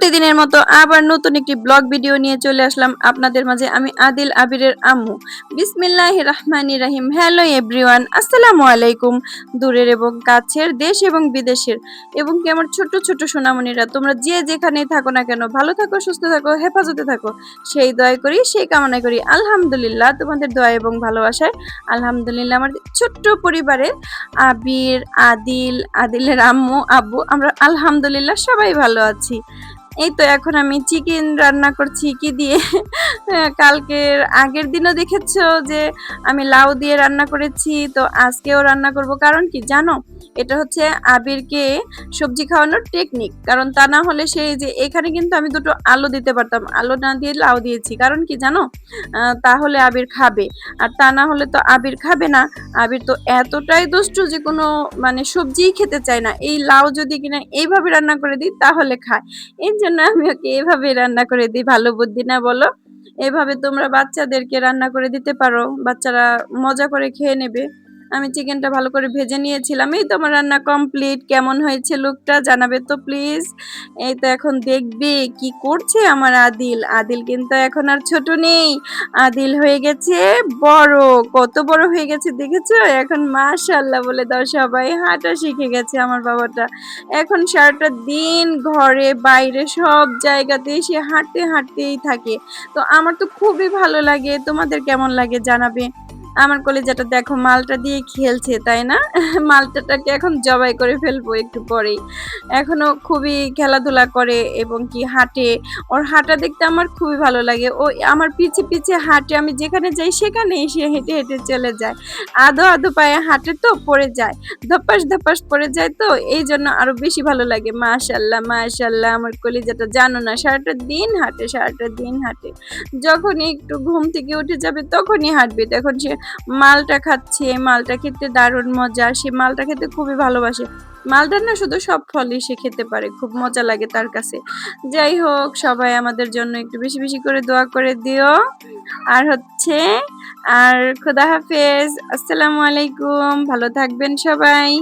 প্রতিদিনের মতো আবার নতুন একটি ব্লগ ভিডিও নিয়ে চলে আসলাম আপনাদের মাঝে। আমি আদিল আবিরের আম্মু। বিসমিল্লাহ রহমানি রাহিম। হ্যালো এভরিওয়ান, আসসালামু আলাইকুম। দূরের এবং কাছের দেশ এবং বিদেশের এবং কি আমার ছোট ছোট সোনামণিরা। তোমরা যে যেখানেই থাকো না কেন, ভালো থাকো, সুস্থ থাকো, হেফাজতে থাকো। সেই দয় করি, সেই কামনা করি। আলহামদুলিল্লাহ, তোমাদের দয়া এবং ভালোবাসায়। আলহামদুলিল্লাহ, আমার ছোট্ট পরিবারে আবির, আদিল, আদিলের আম্মু, আব্বু, আমরা আলহামদুলিল্লাহ সবাই ভালো আছি। এই তো এখন আমি চিকেন রান্না করছি কি দিয়ে? কালকের আগের দিনও দেখেছ যে আমি লাউ দিয়ে রান্না করেছি, তো আজকেও রান্না করব। কারণ কি জানো? এটা হচ্ছে আবিরকে সবজি খাওয়ানোর টেকনিক কারণ তা না হলে সেই যে এখানে কিন্তু আমি দুটো আলু দিতে পারতাম। আলু না দিয়ে লাউ দিয়েছি। কারণ কি জানো? তাহলে আবির খাবে। আর তা না হলে তো আবির খাবে না। আবির তো এতটাই দুষ্টু যে কোনো মানে সবজিই খেতে চায় না। এই লাউ যদি কিনা এইভাবে রান্না করে দিই, তাহলে খায়। এর জন্য আমি ওকে এভাবে রান্না করে দিই। ভালো বুদ্ধি না বলো। এভাবে তোমরা বাচ্চাদেরকে রান্না করে দিতে পারো। বাচ্চারা মজা করে খেয়ে নেবে। আমি চিকেনটা ভালো করে ভেজে নিয়েছিলাম। এই তো আমার রান্না কমপ্লিট কেমন হয়েছে লুকটা জানাবে তো প্লিজ এই তো এখন দেখবে কি করছে আমার আদিল। আদিল কিন্তু এখন আর ছোট নেই। আদিল হয়ে গেছে বড়। কত বড় হয়ে গেছে দেখেছ? এখন মাশাল্লাহ বলে দাও সবাই। হাঁটা শিখে গেছে আমার বাবাটা। এখন সারাটা দিন ঘরে, বাইরে সব জায়গাতে সে হাঁটতে, হাঁটতেই থাকে। তো আমার তো খুবই ভালো লাগে। তোমাদের কেমন লাগে জানাবে? আমার কলেজাটা দেখো, মালটা দিয়ে খেলছে, তাই না? মালটাটাকে এখন জবাই করে ফেলব একটু পরেই। এখনও খুবই খেলাধুলা করে এবং কি হাঁটে। ওর হাঁটা দেখতে আমার খুবই ভালো লাগে। ও আমার পিছে পিছে হাঁটে, আমি যেখানে যাই সেখানে এসে হেঁটে হেঁটে চলে যায়। আধো আধো পায়ে হাঁটে তো, পড়ে যায়। ধপাস ধপাস পড়ে যায় তো, এই জন্য আরও বেশি ভালো লাগে। মাশাল্লাহ মাশাল্লাহ, আমার কলিজাটা জানো না, সারাটা দিন হাঁটে, সারাটা দিন হাঁটে। যখনই একটু ঘুম থেকে উঠে যাবে, তখনই হাঁটবে। তখন সে মালটা খাচ্ছে, মালটা খেতে দারুণ মজা। সে মালটা খেতে খুবই ভালোবাসে। মালটা না শুধু সব ফলই সে খেতে পারে, খুব মজা লাগে তার কাছে। যাই হোক, সবাই আমাদের জন্য একটু বেশি বেশি করে দোয়া করে দিও। আর হচ্ছে, আর খোদা হাফেজ। আসসালামু আলাইকুম, ভালো থাকবেন সবাই।